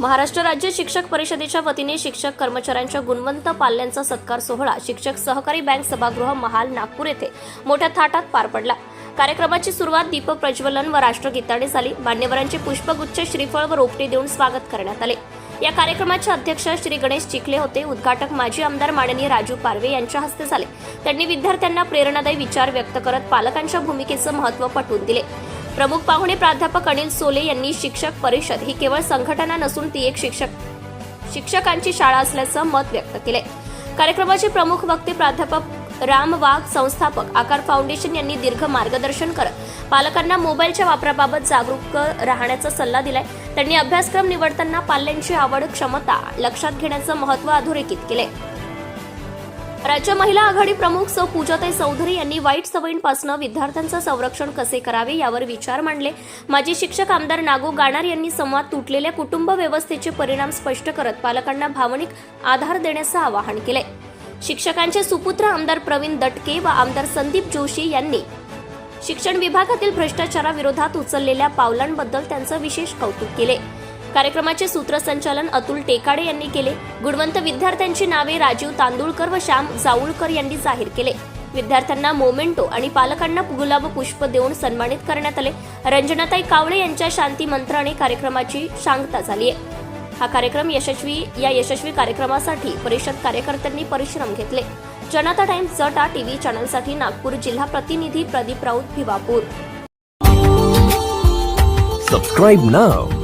महाराष्ट्र राज्य शिक्षक परिषदेच्या वतीने शिक्षक कर्मचाऱ्यांच्या गुणवंत पाल्यांचा सत्कार सोहळा शिक्षक सहकारी बँक सभागृह महाल नागपूर येथे मोठ्या थाटात पार पडला. कार्यक्रमाची सुरुवात दीप प्रज्वलन व राष्ट्रगीताने झाली. मान्यवरांचे पुष्पगुच्छ श्रीफळ व रोपटे देऊन स्वागत करण्यात आले. या कार्यक्रमाचे अध्यक्ष श्री गणेश चिखले होते. उद्घाटक माजी आमदार माननीय राजू पारवे यांच्या हस्ते झाले. त्यांनी विद्यार्थ्यांना प्रेरणादायी विचार व्यक्त करत पालकांच्या भूमिकेचं महत्त्व पटवून दिले. प्रमुख पाहुणे प्राध्यापक अनिल सोले यांनी शिक्षक परिषद ही केवळ संघटना नसून ती एक शिक्षक शिक्षकांची शाळा असल्याचं मत व्यक्त केले कार्यक्रमाचे प्रमुख वक्ते प्राध्यापक राम वाघ संस्थापक आकार फाउंडेशन यांनी दीर्घ मार्गदर्शन करत पालकांना मोबाईलच्या वापराबाबत जागरूक राहण्याचा सल्ला दिलाय. त्यांनी अभ्यासक्रम निवडताना पाल्यांची आवड क्षमता लक्षात घेण्याचं महत्त्व अधोरेखित केले राज्य महिला आघाडी प्रमुख सौ पूजाताई चौधरी यांनी वाईट सवयींपासून विद्यार्थ्यांचं संरक्षण कसे करावे यावर विचार मांडले. माजी शिक्षक आमदार नागो गाणार यांनी संवाद तुटलेल्या कुटुंब व्यवस्थेचे परिणाम स्पष्ट करत पालकांना भावनिक आधार देण्याचं आवाहन केले. शिक्षकांचे सुपुत्र आमदार प्रवीण दटके व आमदार संदीप जोशी यांनी शिक्षण विभागातील भ्रष्टाचाराविरोधात उचललेल्या पावलांबद्दल त्यांचं विशेष कौतुक केले. कार्यक्रमाचे सूत्रसंचालन अतुल टेकाडे यांनी केले. गुणवंत विद्यार्थ्यांची नावे राजीव तांदुळकर व श्याम जाऊळकर यांनी जाहीर केले. विद्यार्थ्यांना मोमेंटो आणि पालकांना गुलाब पुष्प देऊन सन्मानित करण्यात आले. रंजनाताई कावळे यांच्या शांती मंत्राने कार्यक्रमाची सांगता झाली आहे. हा कार्यक्रम यशस्वी या यशस्वी कार्यक्रमासाठी परिषद कार्यकर्त्यांनी परिश्रम घेतले. जनता टाइम्स जटा टीव्ही चॅनलसाठी नागपूर जिल्हा प्रतिनिधी Pradeep Raut Bhiwapur. Subscribe now